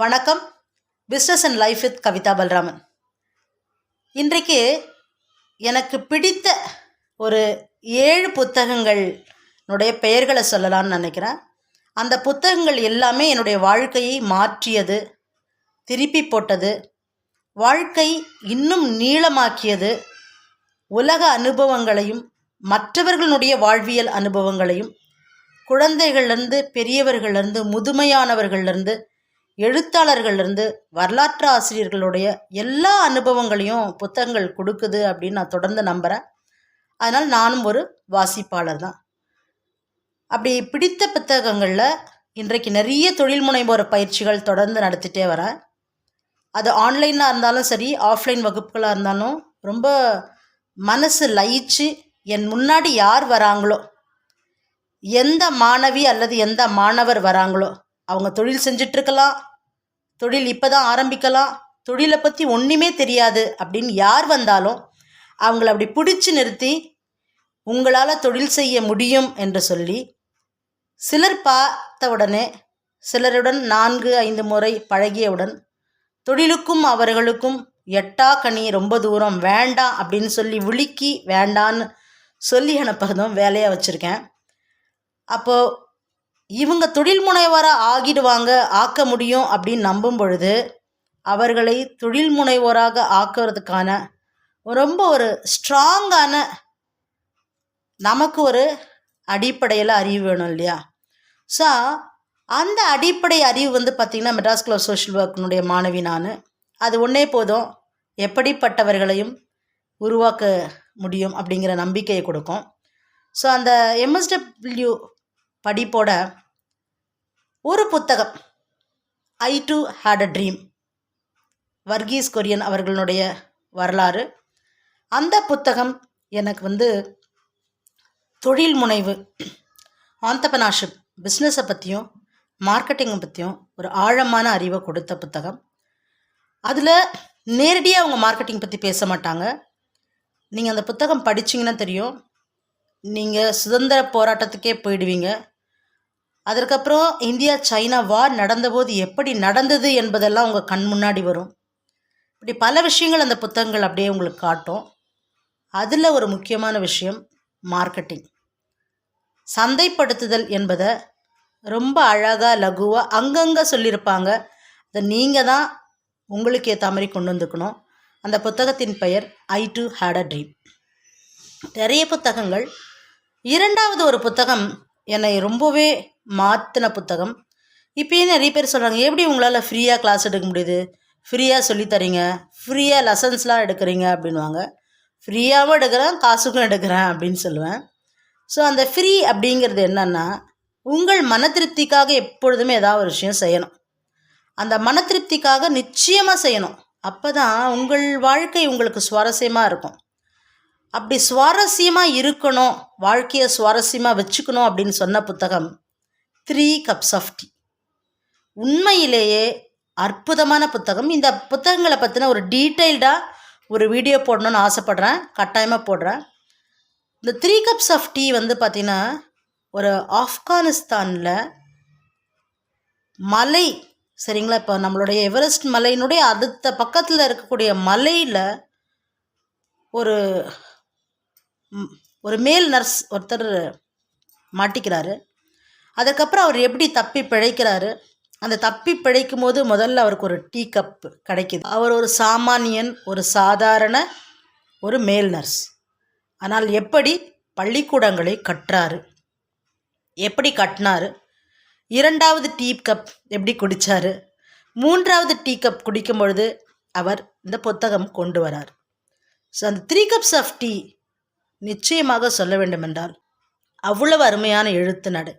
வணக்கம். Business and life with Kavitha Balraman. இன்றைக்கு எனக்கு பிடித்த ஒரு ஏழு புத்தகங்களுடைய பெயர்களை சொல்லலாம்னு நினைக்கிறேன். அந்த புத்தகங்கள் எல்லாமே என்னுடைய வாழ்க்கையை மாற்றியது திருப்பி போட்டது வாழ்க்கை இன்னும் நீளமாக்கியது உலக அனுபவங்களையும் மற்றவர்களுடைய வாழ்வியல் அனுபவங்களையும் குழந்தைகள்லேருந்து பெரியவர்கள்லேருந்து முதுமையானவர்கள்லேருந்து எழுத்தாளர்கள்லேருந்து வரலாற்று ஆசிரியர்களுடைய எல்லா அனுபவங்களையும் புத்தகங்கள் கொடுக்குது அப்படின்னு நான் தொடர்ந்து நம்புகிறேன் அதனால் நானும் ஒரு வாசிப்பாளர் தான். அப்படி பிடித்த புத்தகங்களில் இன்றைக்கு நிறைய தொழில் முனைவோர் பயிற்சிகள் தொடர்ந்து நடத்திட்டே வரேன். அது ஆன்லைனாக இருந்தாலும் சரி ஆஃப்லைன் வகுப்புகளாக இருந்தாலும் ரொம்ப மனசு லயிச்சு என் முன்னாடி யார் வராங்களோ எந்த மாணவி அல்லது எந்த மாணவர் வராங்களோ அவங்க தொழில் செஞ்சிட்ருக்கலாம் தொழில் இப்போ தான் ஆரம்பிக்கலாம். தொழிலை பற்றி ஒன்றுமே தெரியாது. அப்படின்னு யார் வந்தாலும் அவங்கள அப்படி பிடிச்சி நிறுத்தி உங்களால் தொழில் செய்ய முடியும் என்று சொல்லி சிலர் பார்த்த உடனே சிலருடன் நான்கு ஐந்து முறை பழகியவுடன் தொழிலுக்கும் அவர்களுக்கும் எட்டா கனி ரொம்ப தூரம் வேண்டாம் அப்படின்னு சொல்லி விழுக்கி வேண்டான்னு சொல்லி அனுப்புறதும் வேலையாக வச்சுருக்கேன். அப்போது இவங்க தொழில் முனைவராக ஆகிடுவாங்க ஆக்க முடியும் அப்படின்னு நம்பும் பொழுது அவர்களை தொழில் முனைவோராக ஆக்குறதுக்கான ரொம்ப ஒரு ஸ்ட்ராங்கான நமக்கு ஒரு அடிப்படையில் அறிவு வேணும் இல்லையா? ஸோ அந்த அடிப்படை அறிவு வந்து பார்த்திங்கன்னா மெட்ராஸ் கிளப் சோஷியல் ஒர்க்கினுடைய மாணவி நான். அது ஒன்றே போதும். எப்படிப்பட்டவர்களையும் உருவாக்க முடியும் அப்படிங்கிற நம்பிக்கையை கொடுக்கும். ஸோ அந்த எம்எஸ்டபிள்யூ படிப்போட ஒரு புத்தகம். I too had a dream Verghese Kurien அவர்களுடைய வரலாறு. அந்த புத்தகம் எனக்கு வந்து தொழில் முனைவு ஆந்தபனாஷிப் பிஸ்னஸை பற்றியும் மார்க்கெட்டிங்கை பற்றியும் ஒரு ஆழமான அறிவை கொடுத்த புத்தகம். அதில் நேரடியாக அவங்க மார்க்கெட்டிங் பற்றி பேச மாட்டாங்க. நீங்கள் அந்த புத்தகம் படிச்சிங்கன்னா தெரியும். நீங்கள் சுதந்திர போராட்டத்துக்கே போயிடுவீங்க. அதற்கப்புறம் இந்தியா சைனா வார் நடந்தபோது எப்படி நடந்தது என்பதெல்லாம் உங்கள் கண் முன்னாடி வரும். இப்படி பல விஷயங்கள் அந்த புத்தகங்கள் அப்படியே உங்களுக்கு காட்டும். அதில் ஒரு முக்கியமான விஷயம் மார்க்கெட்டிங் சந்தைப்படுத்துதல் என்பதை ரொம்ப அழகாக லகுவாக அங்கங்கே சொல்லியிருப்பாங்க. அதை நீங்கள் தான் உங்களுக்கு ஏற்ற மாதிரி கொண்டு வந்துக்கணும் அந்த புத்தகத்தின் பெயர் I too had a dream நிறைய புத்தகங்கள். இரண்டாவது ஒரு புத்தகம் என்னை ரொம்பவே மாற்றின புத்தகம். இப்போயே நிறைய பேர் சொல்கிறாங்க எப்படி உங்களால் ஃப்ரீயாக கிளாஸ் எடுக்க முடியுது? ஃப்ரீயாக சொல்லித்தரீங்க ஃப்ரீயாக லெசன்ஸ்லாம் எடுக்கிறீங்க அப்படின்வாங்க ஃப்ரீயாகவும் எடுக்கிறேன் காசுக்கும் எடுக்கிறேன் அப்படின்னு சொல்லுவேன். ஸோ அந்த ஃப்ரீ அப்படிங்கிறது என்னென்னா உங்கள் மன திருப்திக்காக எப்பொழுதுமே ஏதாவது ஒரு விஷயம் செய்யணும். அந்த மன திருப்திக்காக நிச்சயமாக செய்யணும். அப்போ தான் உங்கள் வாழ்க்கை உங்களுக்கு சுவாரஸ்யமாக இருக்கும். அப்படி சுவாரஸ்யமாக இருக்கணும் வாழ்க்கையை சுவாரஸ்யமாக வச்சுக்கணும் அப்படின்னு சொன்ன புத்தகம் த்ரீ கப்ஸ் ஆஃப் டீ உண்மையிலேயே அற்புதமான புத்தகம். இந்த புத்தகங்களை பற்றின ஒரு டீட்டெயில்டாக ஒரு வீடியோ போடணும்னு ஆசைப்பட்றேன். கட்டாயமாக போடுறேன். இந்த த்ரீ கப்ஸ் ஆஃப் டீ வந்து பார்த்திங்கன்னா ஒரு ஆப்கானிஸ்தானில் மலை சரிங்களா? இப்போ நம்மளுடைய எவரெஸ்ட் மலையினுடைய அடுத்த பக்கத்தில் இருக்கக்கூடிய மலையில் ஒரு ஒரு மேல் நர்ஸ் ஒருத்தர் மாட்டிக்கிறாரு. அதுக்கப்புறம் அவர் எப்படி தப்பி பிழைக்கிறாரு? அந்த தப்பி பிழைக்கும் போது முதல்ல அவருக்கு ஒரு டீ கப் கிடைக்கிது. அவர் ஒரு சாமானியன் ஒரு சாதாரண ஒரு மேல் நர்ஸ் ஆனால் எப்படி பள்ளிக்கூடங்களை கட்டுறாரு எப்படி கட்டினாரு? இரண்டாவது டீ கப் எப்படி குடித்தார் மூன்றாவது டீ கப் குடிக்கும் பொழுது அவர் இந்த புத்தகம் கொண்டு வரார். ஸோ அந்த த்ரீ கப்ஸ் ஆஃப் டீ நிச்சயமாக சொல்ல வேண்டுமென்றால் அவ்வளவு அருமையான எழுத்து நடு.